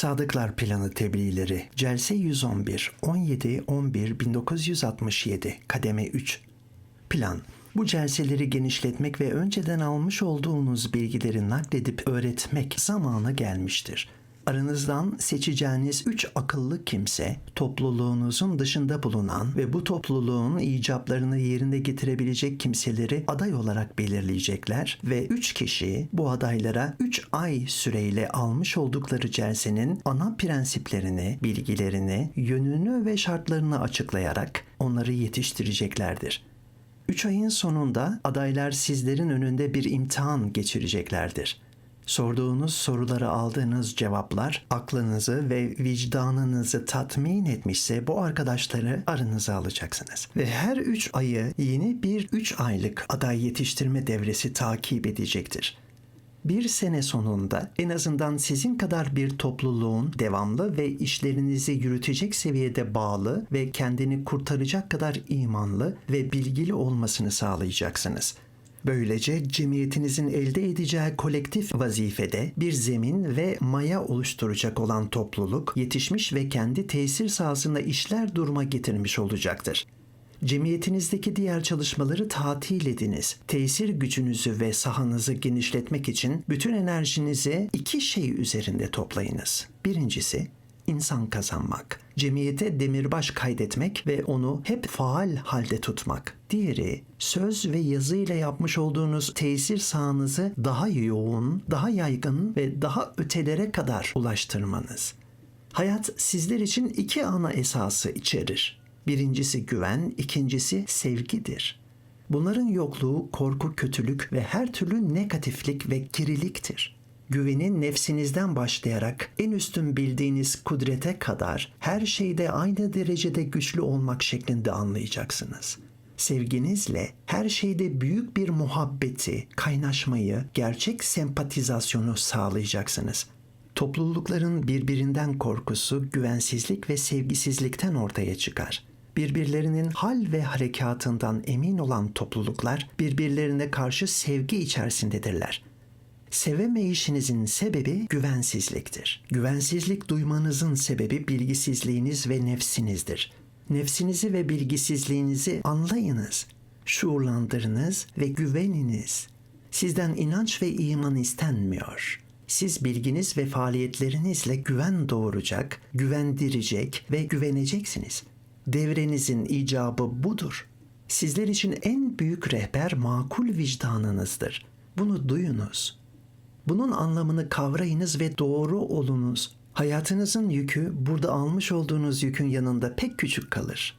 Sadıklar Planı Tebliğleri Celse 111 17 11 1967 Kademe 3 Plan bu celseleri genişletmek ve önceden almış olduğunuz bilgileri nakledip öğretmek zamanı gelmiştir. Aranızdan seçeceğiniz üç akıllı kimse, topluluğunuzun dışında bulunan ve bu topluluğun icaplarını yerine getirebilecek kimseleri aday olarak belirleyecekler ve üç kişi bu adaylara üç ay süreyle almış oldukları celsenin ana prensiplerini, bilgilerini, yönünü ve şartlarını açıklayarak onları yetiştireceklerdir. Üç ayın sonunda adaylar sizlerin önünde bir imtihan geçireceklerdir. Sorduğunuz sorulara aldığınız cevaplar aklınızı ve vicdanınızı tatmin etmişse bu arkadaşları aranıza alacaksınız. Ve her üç ayı yeni bir üç aylık aday yetiştirme devresi takip edecektir. Bir sene sonunda en azından sizin kadar bir topluluğun devamlı ve işlerinizi yürütecek seviyede bağlı ve kendini kurtaracak kadar imanlı ve bilgili olmasını sağlayacaksınız. Böylece cemiyetinizin elde edeceği kolektif vazifede bir zemin ve maya oluşturacak olan topluluk yetişmiş ve kendi tesir sahasında işler duruma getirmiş olacaktır. Cemiyetinizdeki diğer çalışmaları tatil ediniz. Tesir gücünüzü ve sahanızı genişletmek için bütün enerjinizi iki şey üzerinde toplayınız. Birincisi insan kazanmak. Cemiyete demirbaş kaydetmek ve onu hep faal halde tutmak. Diğeri söz ve yazıyla yapmış olduğunuz tesir sahanızı daha yoğun, daha yaygın ve daha ötelere kadar ulaştırmanız. Hayat sizler için iki ana esası içerir. Birincisi güven, ikincisi sevgidir. Bunların yokluğu korku, kötülük ve her türlü negatiflik ve kiriliktir. Güvenin nefsinizden başlayarak en üstün bildiğiniz kudrete kadar her şeyde aynı derecede güçlü olmak şeklinde anlayacaksınız. Sevginizle her şeyde büyük bir muhabbeti, kaynaşmayı, gerçek sempatizasyonu sağlayacaksınız. Toplulukların birbirinden korkusu güvensizlik ve sevgisizlikten ortaya çıkar. Birbirlerinin hal ve harekatından emin olan topluluklar birbirlerine karşı sevgi içerisindedirler. Sevemeyişinizin sebebi güvensizliktir. Güvensizlik duymanızın sebebi bilgisizliğiniz ve nefsinizdir. Nefsinizi ve bilgisizliğinizi anlayınız, şuurlandırınız ve güveniniz. Sizden inanç ve iman istenmiyor. Siz bilginiz ve faaliyetlerinizle güven doğuracak, güvendirecek ve güveneceksiniz. Devrenizin icabı budur. Sizler için en büyük rehber makul vicdanınızdır. Bunu duyunuz. Bunun anlamını kavrayınız ve doğru olunuz. Hayatınızın yükü burada almış olduğunuz yükün yanında pek küçük kalır.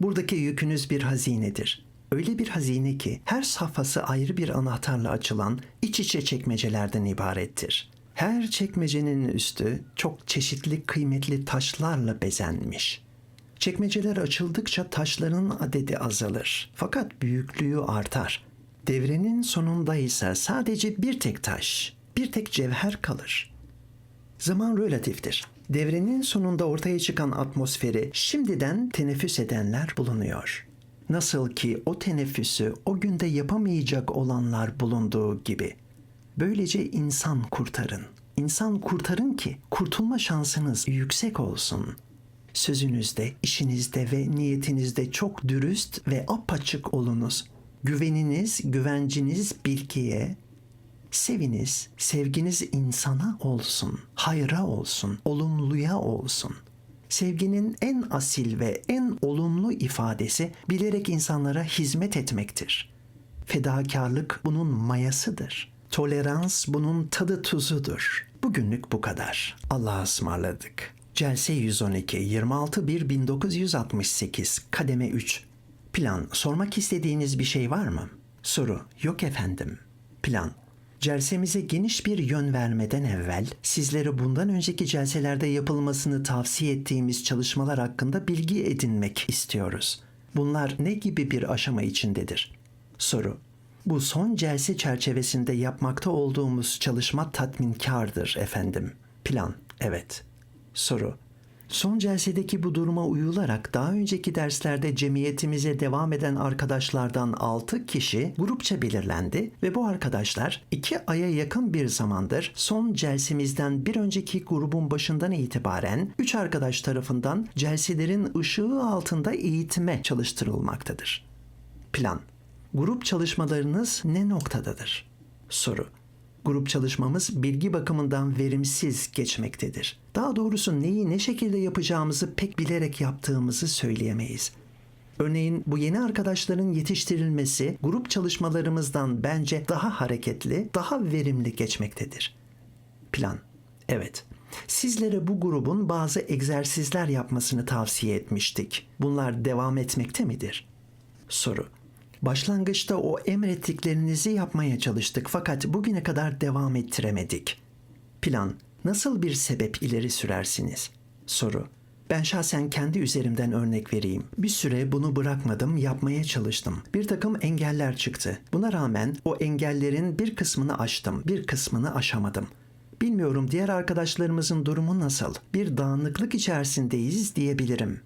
Buradaki yükünüz bir hazinedir. Öyle bir hazine ki her safhası ayrı bir anahtarla açılan iç içe çekmecelerden ibarettir. Her çekmecenin üstü çok çeşitli kıymetli taşlarla bezenmiş. Çekmeceler açıldıkça taşların adedi azalır fakat büyüklüğü artar. Devrenin sonunda ise sadece bir tek taş, bir tek cevher kalır. Zaman relatiftir. Devrenin sonunda ortaya çıkan atmosferi şimdiden teneffüs edenler bulunuyor. Nasıl ki o teneffüsü o günde yapamayacak olanlar bulunduğu gibi. Böylece insan kurtarın. İnsan kurtarın ki kurtulma şansınız yüksek olsun. Sözünüzde, işinizde ve niyetinizde çok dürüst ve apaçık olunuz. Güveniniz, güvenciniz bilgiye, Seviniz, sevginiz insana olsun, hayra olsun, olumluya olsun. Sevginin en asil ve en olumlu ifadesi bilerek insanlara hizmet etmektir. Fedakarlık bunun mayasıdır. Tolerans bunun tadı tuzudur. Bugünlük bu kadar. Allah'a ısmarladık. Celse 112 26 1 1968 Kademe 3 Plan sormak istediğiniz bir şey var mı? Soru yok efendim. Plan Celsemize geniş bir yön vermeden evvel sizlere bundan önceki celselerde yapılmasını tavsiye ettiğimiz çalışmalar hakkında bilgi edinmek istiyoruz. Bunlar ne gibi bir aşama içindedir? Soru bu son celse çerçevesinde yapmakta olduğumuz çalışma tatminkardır efendim. Plan, evet. Soru, Son celsedeki bu duruma uyularak daha önceki derslerde cemiyetimize devam eden arkadaşlardan 6 kişi grupça belirlendi ve bu arkadaşlar 2 aya yakın bir zamandır son celsemizden bir önceki grubun başından itibaren 3 arkadaş tarafından celselerin ışığı altında eğitime çalıştırılmaktadır. Plan Grup çalışmalarınız ne noktadadır? Soru Grup çalışmamız bilgi bakımından verimsiz geçmektedir. Daha doğrusu neyi ne şekilde yapacağımızı pek bilerek yaptığımızı söyleyemeyiz. Örneğin bu yeni arkadaşların yetiştirilmesi grup çalışmalarımızdan bence daha hareketli, daha verimli geçmektedir. Plan. Evet. Sizlere bu grubun bazı egzersizler yapmasını tavsiye etmiştik. Bunlar devam etmekte midir? Soru. Başlangıçta o emrettiklerinizi yapmaya çalıştık fakat bugüne kadar devam ettiremedik. Plan. Nasıl bir sebep ileri sürersiniz? Soru. Ben şahsen kendi üzerimden örnek vereyim. Bir süre bunu bırakmadım, yapmaya çalıştım. Bir takım engeller çıktı. Buna rağmen o engellerin bir kısmını aştım, bir kısmını aşamadım. Bilmiyorum diğer arkadaşlarımızın durumu nasıl? Bir dağınıklık içerisindeyiz diyebilirim.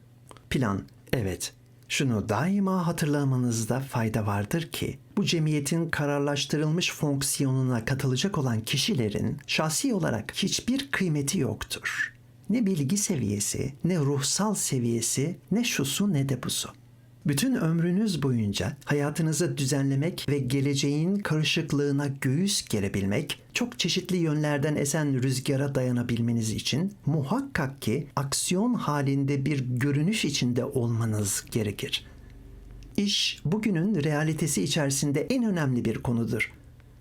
Plan. Evet. Şunu daima hatırlamanızda fayda vardır ki bu cemiyetin kararlaştırılmış fonksiyonuna katılacak olan kişilerin şahsi olarak hiçbir kıymeti yoktur. Ne bilgi seviyesi, ne ruhsal seviyesi, ne şusu ne de busu. Bütün ömrünüz boyunca hayatınızı düzenlemek ve geleceğin karışıklığına göğüs gerebilmek, çok çeşitli yönlerden esen rüzgara dayanabilmeniz için muhakkak ki aksiyon halinde bir görünüş içinde olmanız gerekir. İş bugünün realitesi içerisinde en önemli bir konudur.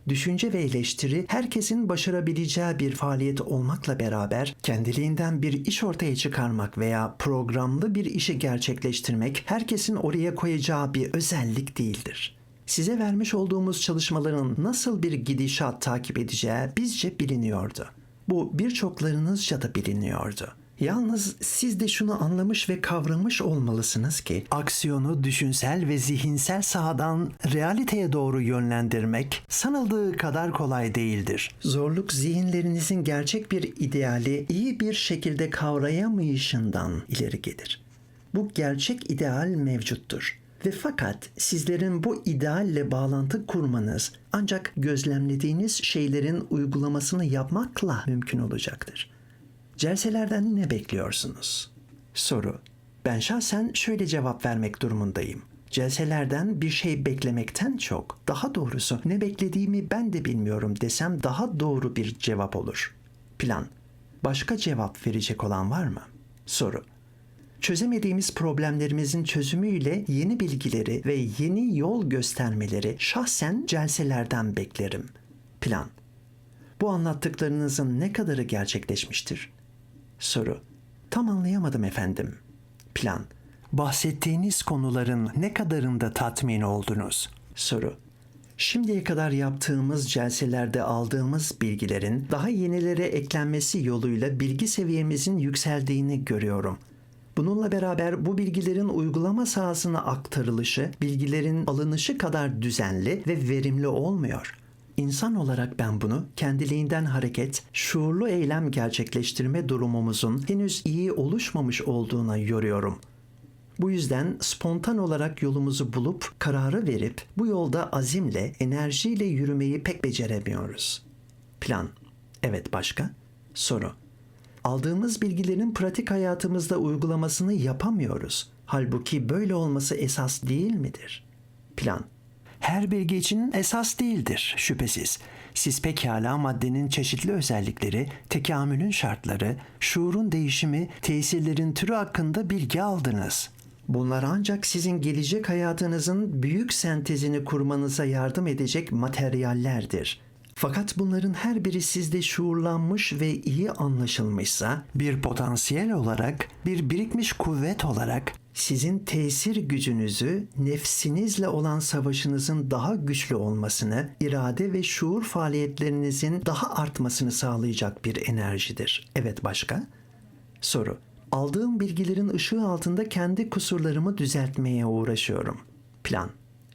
Düşünce ve eleştiri herkesin başarabileceği bir faaliyet olmakla beraber kendiliğinden bir iş ortaya çıkarmak veya programlı bir işi gerçekleştirmek herkesin oraya koyacağı bir özellik değildir. Size vermiş olduğumuz çalışmaların nasıl bir gidişat takip edeceği bizce biliniyordu. Bu birçoklarınızca da biliniyordu. Yalnız siz de şunu anlamış ve kavramış olmalısınız ki aksiyonu düşünsel ve zihinsel sahadan realiteye doğru yönlendirmek sanıldığı kadar kolay değildir. Zorluk zihinlerinizin gerçek bir ideali iyi bir şekilde kavrayamayışından ileri gelir. Bu gerçek ideal mevcuttur. Ve fakat sizlerin bu idealle bağlantı kurmanız ancak gözlemlediğiniz şeylerin uygulamasını yapmakla mümkün olacaktır. Celselerden ne bekliyorsunuz? Soru. Ben şahsen şöyle cevap vermek durumundayım. Celselerden bir şey beklemekten çok, daha doğrusu ne beklediğimi ben de bilmiyorum desem daha doğru bir cevap olur. Plan. Başka cevap verecek olan var mı? Soru. Çözemediğimiz problemlerimizin çözümüyle yeni bilgileri ve yeni yol göstermeleri şahsen celselerden beklerim. Plan. Bu anlattıklarınızın ne kadarı gerçekleşmiştir? Soru. Tam anlayamadım efendim. Plan. Bahsettiğiniz konuların ne kadarında tatmin oldunuz? Soru. Şimdiye kadar yaptığımız celselerde aldığımız bilgilerin daha yenilere eklenmesi yoluyla bilgi seviyemizin yükseldiğini görüyorum. Bununla beraber bu bilgilerin uygulama sahasına aktarılışı, bilgilerin alınışı kadar düzenli ve verimli olmuyor. İnsan olarak ben bunu kendiliğinden hareket, şuurlu eylem gerçekleştirme durumumuzun henüz iyi oluşmamış olduğuna yoruyorum. Bu yüzden spontan olarak yolumuzu bulup kararı verip bu yolda azimle, enerjiyle yürümeyi pek beceremiyoruz. Plan. Evet başka? Soru. Aldığımız bilgilerin pratik hayatımızda uygulamasını yapamıyoruz. Halbuki böyle olması esas değil midir? Plan her bilgi için esas değildir şüphesiz. Siz pekala maddenin çeşitli özellikleri, tekamülün şartları, şuurun değişimi, tesirlerin türü hakkında bilgi aldınız. Bunlar ancak sizin gelecek hayatınızın büyük sentezini kurmanıza yardım edecek materyallerdir. Fakat bunların her biri sizde şuurlanmış ve iyi anlaşılmışsa, bir potansiyel olarak, bir birikmiş kuvvet olarak sizin tesir gücünüzü nefsinizle olan savaşınızın daha güçlü olmasını, irade ve şuur faaliyetlerinizin daha artmasını sağlayacak bir enerjidir. Evet başka? Soru. Aldığım bilgilerin ışığı altında kendi kusurlarımı düzeltmeye uğraşıyorum. Plan.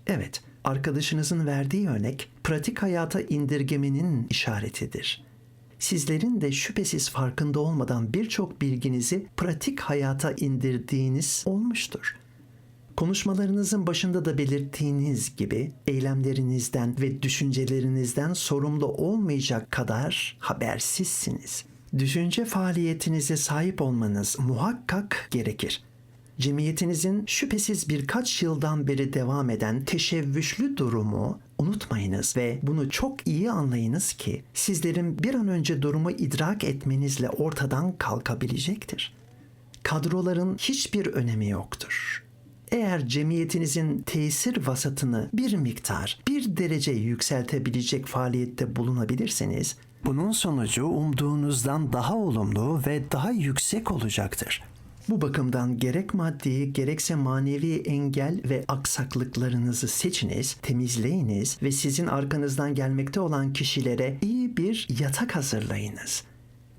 Evet, arkadaşınızın verdiği örnek pratik hayata indirgemenin işaretidir. Sizlerin de şüphesiz farkında olmadan birçok bilginizi pratik hayata indirdiğiniz olmuştur. Konuşmalarınızın başında da belirttiğiniz gibi eylemlerinizden ve düşüncelerinizden sorumlu olmayacak kadar habersizsiniz. Düşünce faaliyetinize sahip olmanız muhakkak gerekir. Cemiyetinizin şüphesiz birkaç yıldan beri devam eden teşebbüslü durumu unutmayınız ve bunu çok iyi anlayınız ki sizlerin bir an önce durumu idrak etmenizle ortadan kalkabilecektir. Kadroların hiçbir önemi yoktur. Eğer cemiyetinizin tesir vasatını bir miktar, bir derece yükseltebilecek faaliyette bulunabilirseniz, bunun sonucu umduğunuzdan daha olumlu ve daha yüksek olacaktır. Bu bakımdan gerek maddi gerekse manevi engel ve aksaklıklarınızı seçiniz, temizleyiniz ve sizin arkanızdan gelmekte olan kişilere iyi bir yatak hazırlayınız.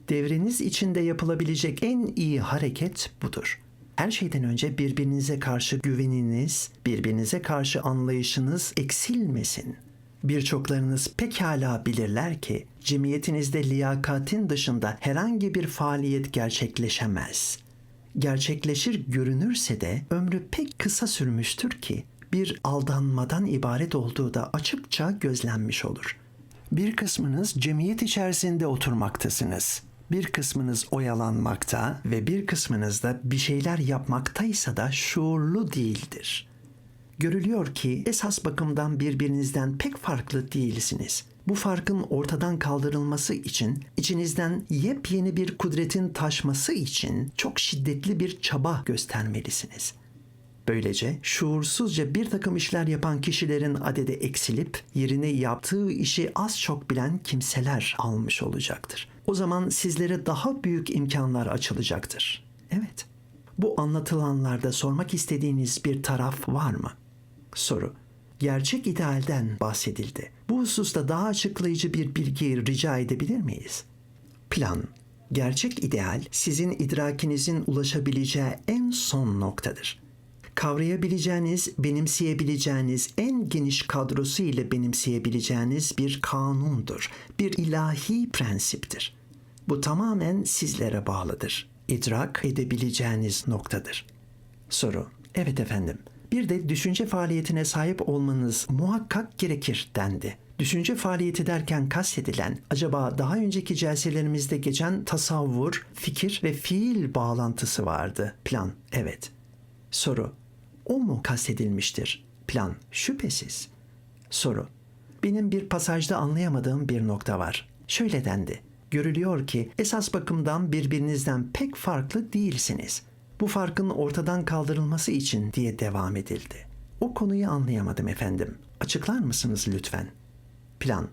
Devreniz içinde yapılabilecek en iyi hareket budur. Her şeyden önce birbirinize karşı güveniniz, birbirinize karşı anlayışınız eksilmesin. Birçoklarınız pekala bilirler ki cemiyetinizde liyakatin dışında herhangi bir faaliyet gerçekleşemez. Gerçekleşir görünürse de ömrü pek kısa sürmüştür ki bir aldanmadan ibaret olduğu da açıkça gözlenmiş olur. Bir kısmınız cemiyet içerisinde oturmaktasınız. Bir kısmınız oyalanmakta ve bir kısmınız da bir şeyler yapmaktaysa da şuurlu değildir. Görülüyor ki esas bakımdan birbirinizden pek farklı değilsiniz. Bu farkın ortadan kaldırılması için, içinizden yepyeni bir kudretin taşması için çok şiddetli bir çaba göstermelisiniz. Böylece şuursuzca bir takım işler yapan kişilerin adede eksilip yerine yaptığı işi az çok bilen kimseler almış olacaktır. O zaman sizlere daha büyük imkanlar açılacaktır. Evet. Bu anlatılanlarda sormak istediğiniz bir taraf var mı? Soru. Gerçek idealden bahsedildi. Bu hususta daha açıklayıcı bir bilgi rica edebilir miyiz? Plan. Gerçek ideal sizin idrakinizin ulaşabileceği en son noktadır. Kavrayabileceğiniz, benimseyebileceğiniz en geniş kadrosu ile benimseyebileceğiniz bir kanundur, bir ilahi prensiptir. Bu tamamen sizlere bağlıdır. İdrak edebileceğiniz noktadır. Soru. Evet efendim. Bir de düşünce faaliyetine sahip olmanız muhakkak gerekir dendi. Düşünce faaliyeti derken kastedilen acaba daha önceki celselerimizde geçen tasavvur, fikir ve fiil bağlantısı vardı. Plan. Evet. Soru. O mu kastedilmiştir? Plan. Şüphesiz. Soru. Benim bir pasajda anlayamadığım bir nokta var. Şöyle dendi. Görülüyor ki esas bakımdan birbirinizden pek farklı değilsiniz. Bu farkın ortadan kaldırılması için diye devam edildi. O konuyu anlayamadım efendim. Açıklar mısınız lütfen? Plan.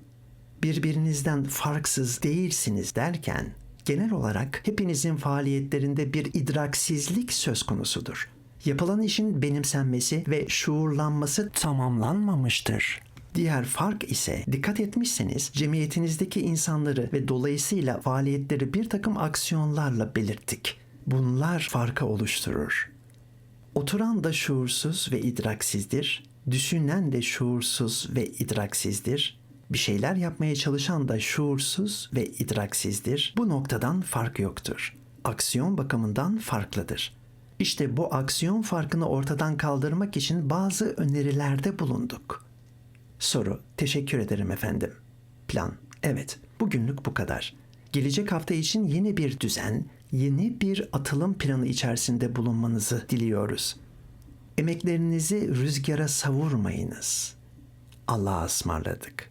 Birbirinizden farksız değilsiniz derken genel olarak hepinizin faaliyetlerinde bir idraksizlik söz konusudur. Yapılan işin benimsenmesi ve şuurlanması tamamlanmamıştır. Diğer fark ise dikkat etmişseniz cemiyetinizdeki insanları ve dolayısıyla faaliyetleri bir takım aksiyonlarla belirttik. Bunlar farkı oluşturur. Oturan da şuursuz ve idraksizdir. Düşünen de şuursuz ve idraksizdir. Bir şeyler yapmaya çalışan da şuursuz ve idraksizdir. Bu noktadan fark yoktur. Aksiyon bakımından farklıdır. İşte bu aksiyon farkını ortadan kaldırmak için bazı önerilerde bulunduk. Soru. Teşekkür ederim efendim. Plan. Evet, bugünlük bu kadar. Gelecek hafta için yeni bir düzen, yeni bir atılım planı içerisinde bulunmanızı diliyoruz. Emeklerinizi rüzgara savurmayınız. Allah'a ısmarladık.